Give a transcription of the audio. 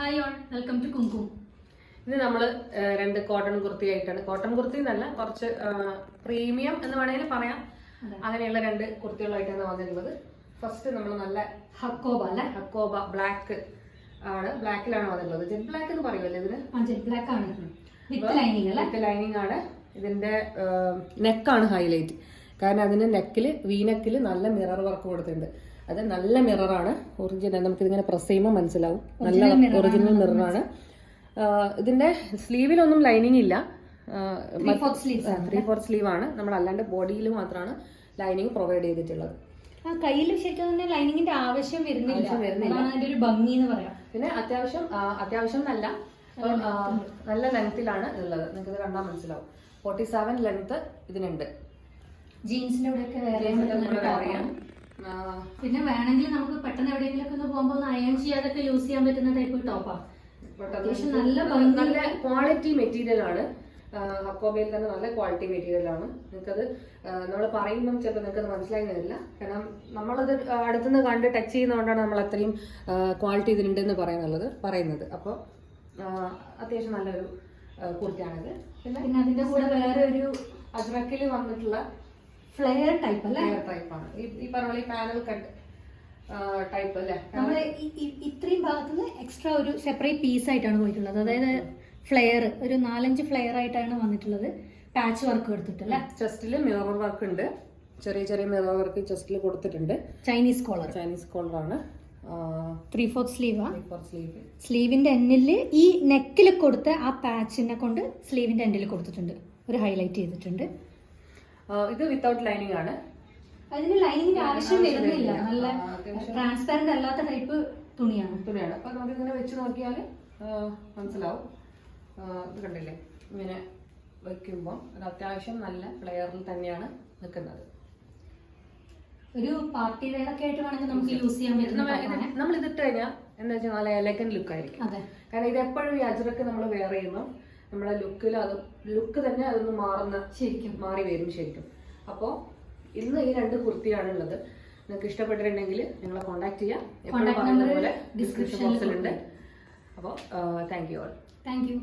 Hi all welcome to Kunkum ഇന്ന് നമ്മൾ രണ്ട് കോട്ടൺ കുർത്തി ആയിട്ടാണ്. കോട്ടൺ കുർത്തി എന്നല്ല കുറച്ച് പ്രീമിയം എന്ന് വേണമെങ്കിൽ പറയാം. അങ്ങനെയുള്ള രണ്ട് കുർത്തികളായിട്ടാണ് വന്നിട്ടുള്ളത്. ഫസ്റ്റ് നമ്മൾ നല്ല ഹക്കോബ അല്ലെ? ഹക്കോബ ബ്ലാക്ക് ആണ്. ബ്ലാക്കിലാണ് വന്നിട്ടുള്ളത്. ജെറ്റ് ബ്ലാക്ക് എന്ന് പറയുമല്ലേ ഇതിന്? ജെറ്റ് ബ്ലാക്ക് ആണ്. വിത്ത് ലൈനിങ് അല്ലെ? വിത്ത് ലൈനിങ് ആണ്. ഇതിന്റെ നെക്കാണ് ഹൈലൈറ്റ് കാരണം അതിന് നെക്കിൽ വി നെക്കിൽ നല്ല മിറർ വർക്ക് കൊടുത്തിട്ടുണ്ട്. അത് നല്ല മിററാണ് ഒറിജിനൽ നമുക്ക് ഇതിങ്ങനെ പ്രസ് ചെയ്യുമ്പോൾ മനസ്സിലാവും. നല്ല ഒറിജിനൽ മിററാണ് ഇതിന്റെ സ്ലീവിലൊന്നും ലൈനിങ് ഇല്ല. ത്രീ ഫോർ സ്ലീവ് ആണ്. നമ്മൾ അല്ലാണ്ട് ബോഡിയിൽ മാത്രമാണ് ലൈനിങ് പ്രൊവൈഡ് ചെയ്തിട്ടുള്ളത്. ആ കയ്യിൽ ശരിക്കും തന്നെ ലൈനിങ്ങിന്റെ ആവശ്യം വരുന്നില്ല. അതിന്റെ ഒരു ഭംഗി എന്ന് പറയാം. പിന്നെ അത്യാവശ്യം അത്യാവശ്യം നല്ല നല്ല ലെങ്ത്തിലാണ് ഉള്ളത്. നിങ്ങൾക്ക് ഇത് കണ്ടാൽ മനസ്സിലാവും. ഫോർട്ടി സെവൻ ലെങ്ത് ഇതിനുണ്ട്. ജീൻസിന്റെ ഇവിടെയൊക്കെ വേറെ പിന്നെ വേണമെങ്കിൽ നമുക്ക് പെട്ടെന്ന് എവിടെയെങ്കിലും ഒന്ന് പോകുമ്പോൾ ഒന്ന് അയൺ ചെയ്യാതൊക്കെ യൂസ് ചെയ്യാൻ പറ്റുന്ന ടൈപ്പ് ടോപ്പാണ് അത്യാവശ്യം നല്ല നല്ല ക്വാളിറ്റി മെറ്റീരിയൽ ആണ്. ഹക്കോബയിൽ തന്നെ നല്ല ക്വാളിറ്റി മെറ്റീരിയൽ ആണ്. നിങ്ങൾക്കത് നമ്മൾ പറയുമ്പം ചിലപ്പോൾ നിങ്ങൾക്ക് മനസ്സിലായി വരില്ല. കാരണം നമ്മളത് അടുത്തുനിന്ന് കണ്ട് ടച്ച് ചെയ്യുന്നതുകൊണ്ടാണ് നമ്മൾ അത്രയും ക്വാളിറ്റി ഇതിലുണ്ടെന്ന് പറയുന്നുള്ളത് പറയുന്നത്. അപ്പോൾ അത്യാവശ്യം നല്ലൊരു കുർത്തിയാണിത്. പിന്നെ അതിന്റെ അതിന്റെ കൂടെ വേറെ ഒരു അജ്രക്കിൽ വന്നിട്ടുള്ള ഫ്ലെയർ ടൈപ്പ് അല്ലെ? ടൈപ്പാണ് ഈ ഈ പറഞ്ഞ പാനൽ കട്ട് ടൈപ്പ് അല്ലേ? നമ്മൾ ഇത്രയും ഭാഗത്തുനിന്ന് എക്സ്ട്രാ ഒരു സെപ്പറേറ്റ് പീസ് ആയിട്ടാണ് പോയിട്ടുള്ളത്. അതായത് ഫ്ലെയർ ഒരു നാലഞ്ച് ഫ്ലെയർ ആയിട്ടാണ് വന്നിട്ടുള്ളത്. പാച്ച് വർക്ക് എടുത്തിട്ട് അല്ലെ ചെസ്റ്റിൽ മിറർ വർക്ക് ഉണ്ട്. ചെറിയ ചെറിയ മിറർ വർക്ക് ചെസ്റ്റിൽ കൊടുത്തിട്ടുണ്ട്. ചൈനീസ് കോളർ ചൈനീസ് കോളർ ആണ്. ത്രീ ഫോർത്ത് സ്ലീവാ സ്ലീവ് സ്ലീവിന്റെ എൻഡിൽ ഈ നെക്കിൽ കൊടുത്ത ആ പാച്ചിനെ കൊണ്ട് സ്ലീവിന്റെ എൻഡിൽ കൊടുത്തിട്ടുണ്ട്. ഒരു ഹൈലൈറ്റ് ചെയ്തിട്ടുണ്ട്. ഇത് വിത്തൗട്ട് ലൈനിങ് ആണ്. അതിന് ലൈനിങ്ങിന്റെ ആവശ്യം വരുന്നില്ല. നല്ല ട്രാൻസ്പെറന്റ് ട്രാൻസ്പാരന്റ് അല്ലാത്ത ടൈപ്പ് തുണിയാണ്. തുണിയാണ്. അപ്പൊ നമുക്ക് ഇങ്ങനെ വെച്ച് നോക്കിയാൽ മനസ്സിലാവും. ഇത് കണ്ടില്ലേ? ഇങ്ങനെ വെക്കുമ്പോൾ അത് അത്യാവശ്യം നല്ല പ്ലെയറിൽ തന്നെയാണ് നിൽക്കുന്നത്. ഒരു പാർട്ടി വെയർ ഒക്കെ ആയിട്ട് വേണമെങ്കിൽ നമുക്ക് യൂസ് ചെയ്യാൻ. നമ്മൾ ഇതിട്ട് കഴിഞ്ഞാൽ എന്താ വെച്ചാൽ നല്ല എലഗൻ ലുക്ക് ആയിരിക്കും. കാരണം ഇത് എപ്പോഴും ഈ അജറക്ക് നമ്മൾ വെയർ ചെയ്യുമ്പോൾ നമ്മളെ ലുക്കിൽ അത് ലുക്ക് തന്നെ അതൊന്ന് മാറുന്ന ശരിക്കും മാറി വരും ശരിക്കും. അപ്പോൾ ഇന്ന് ഈ രണ്ട് കുർത്തിയാണ് ഉള്ളത് നിങ്ങൾക്ക് ഇഷ്ടപ്പെട്ടിട്ടുണ്ടെങ്കിൽ നിങ്ങളെ കോൺടാക്ട് ചെയ്യാം. ഡിസ്ക്രിപ്ഷൻ ബോക്സിലുണ്ട് അപ്പോൾ thank you all thank you